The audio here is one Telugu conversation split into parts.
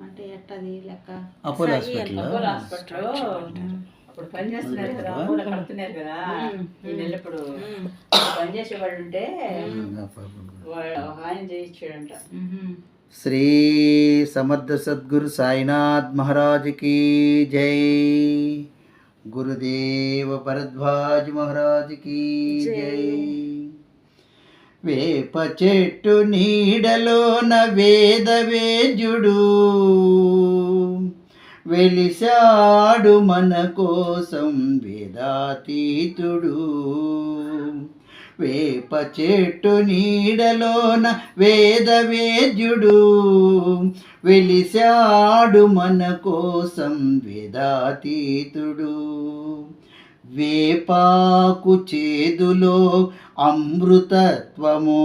అంటే ఎట్టది లెక్క? అపోలో హాస్పిటల్ అంటావా? అపోలో హాస్పిటల్ అప్పుడు పని చేస్తున్నారు కదా అపోలో కడుతున్నారు కదా. ఈ నెల ఇప్పుడు పని ఉంటే వాళ్ళు ఆయన చేయించాడంట. శ్రీ సమర్థ సద్గురు సాయినాథ్ మహారాజ్ की జై. గురుదేవ భరద్వాజ్ మహారాజ్ की జై. వేప చెట్టు నీడలోన వేదవేద్యుడు. వెలిసాడు మన కోసం వేదాతీతుడు. వేప చెట్టు నీడలోన వేదవేద్యుడు. వెలిసాడు మన కోసం వేదాతీతుడు. వేపాకు చేదులో అమృతత్వము.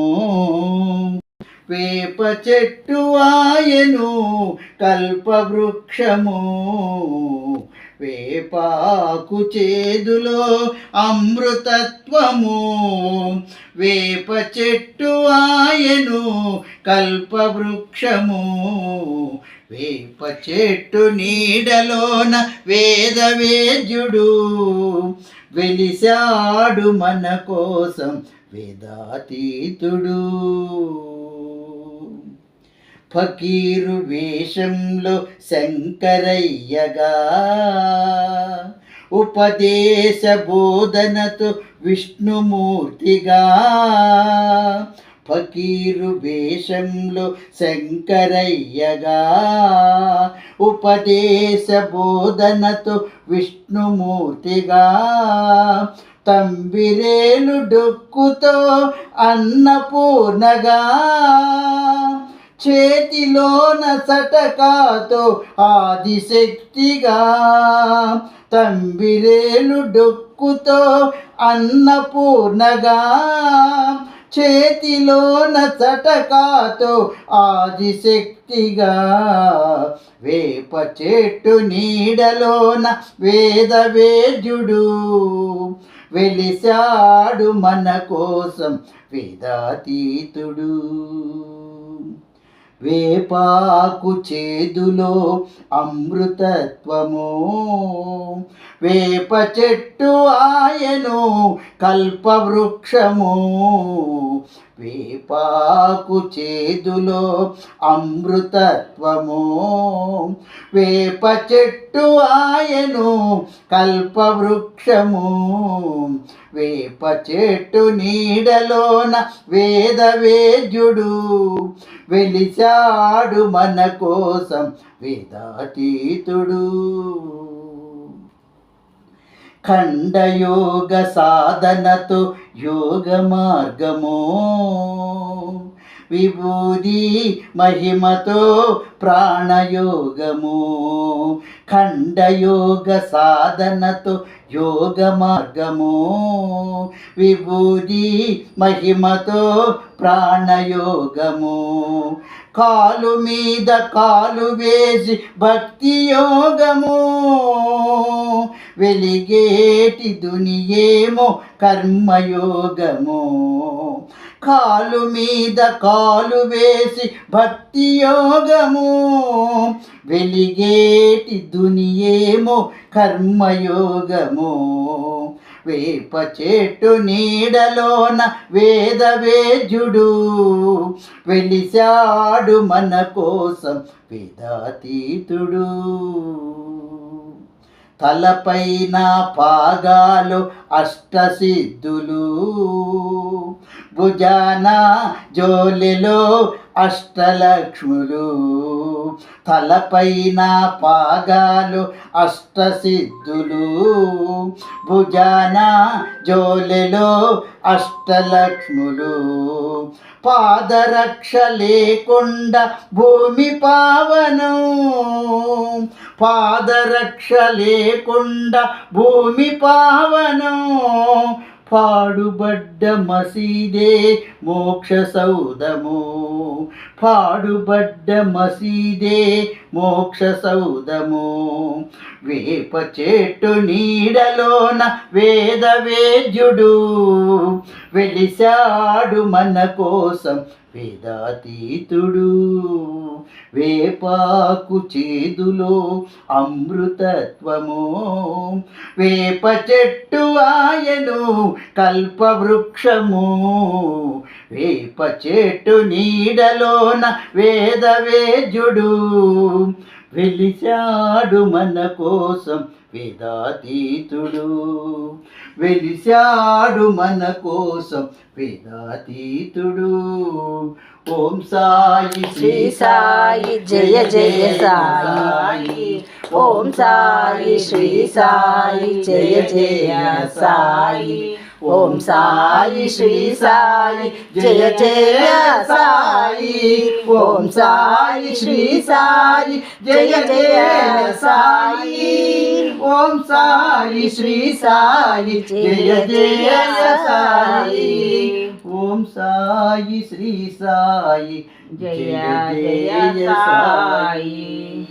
వేప చెట్టు ఆయను కల్పవృక్షము వేపాకు చేదులో అమృతత్వము. వేప చెట్టు ఆయను కల్పవృక్షము వేప చెట్టు నీడలోన వేద వేద్యుడు వెలిశాడు మన కోసం వేదాతీతుడు. ఫకీరు వేషంలో శంకరయ్యగా ఉపదేశ బోధనతో విష్ణుమూర్తిగా ఫకీరు వేషంలో శంకరయ్యగా ఉపదేశ బోధనతో విష్ణుమూర్తిగా తంబిరేలు డొక్కుతో అన్నపూర్ణగా చేతిలోన సటకాతో ఆదిశక్తిగా తంబిరేలు డొక్కుతో అన్నపూర్ణగా చేతిలోన చటకాతో ఆదిశక్తిగా వేప చెట్టు నీడలోన వేద వేద్యుడు వెలిశాడు మన కోసం వేదాతీతుడు. వేపాకు చేదులో అమృతత్వము. వేప చెట్టు ఆయను కల్పవృక్షము. వేపాకు చేదులో అమృతత్వము. వేప చెట్టు ఆయను కల్పవృక్షము. వేప చెట్టు నీడలోన వేద వెలిచాడు మన కోసం వేదాతీతుడు. ఖండయోగ సాధనతో యోగ మార్గము. విభూది మహిమతో ప్రాణయోగము. ఖండయోగ సాధనతో యోగ మార్గము. విభూది మహిమతో ప్రాణయోగము. కాలు మీద కాలు వేసి భక్తి యోగము. వెలిగేటి దునియేమో కర్మయోగము. కాలు మీద కాలు వేసి భక్తి యోగము. వెలిగేటి దునియేమో కర్మయోగము. వేప చెట్టు నీడలోన వేదవేద్యుడు. వెలిశాడు మన కోసం వేదాతీతుడు. తలపైన పాగాలు అష్టసిద్ధులు. భుజాన జోలెలో అష్టలక్ష్ములు. తలపైన పాగాలు అష్టసిద్ధులు. భుజాన జోలెలో అష్టలక్ష్ములు. పాదరక్ష లేకుండా భూమి పావనం. పాదరక్ష లేకుండా భూమి పావనం. పాడుబడ్డ మసీదే మోక్ష సౌదము. పాడుబడ్డ మసీదే మోక్ష సౌదము వేప చెట్టు నీడలోన వేద వేద్యుడు వెలిశాడు మన కోసం వేదాతీతుడు. వేపాకు చేదులో అమృతత్వము. వేప చెట్టు ఆయను కల్పవృక్షము. వేప చెట్టు నీడలోన వేద వేద్యుడు వెలిశాడు మన కోసం వేదాతీతుడు. వెలిశాడు మన కోసం వేదాతీతుడు. ఓం సాయి శ్రీ సాయి జయ జయ సాయి. ఓం సాయి శ్రీ సాయి జయ జయ సాయి. ओम साई श्री साई जय जय साई। ओम साई श्री साई जय जय साई। ओम साई श्री साई जय जय साई। ओम साई श्री साई जय जय साई।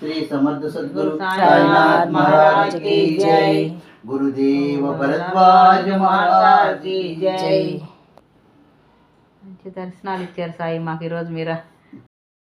श्री समर्थ सदगुरु साईनाथ महाराज की जय। గురుదేవ భరద్వాజ మహారాజ్ की जय మంచి దర్శనాలు ఇచ్చారు సాయి మాకు ఈరోజు మీరు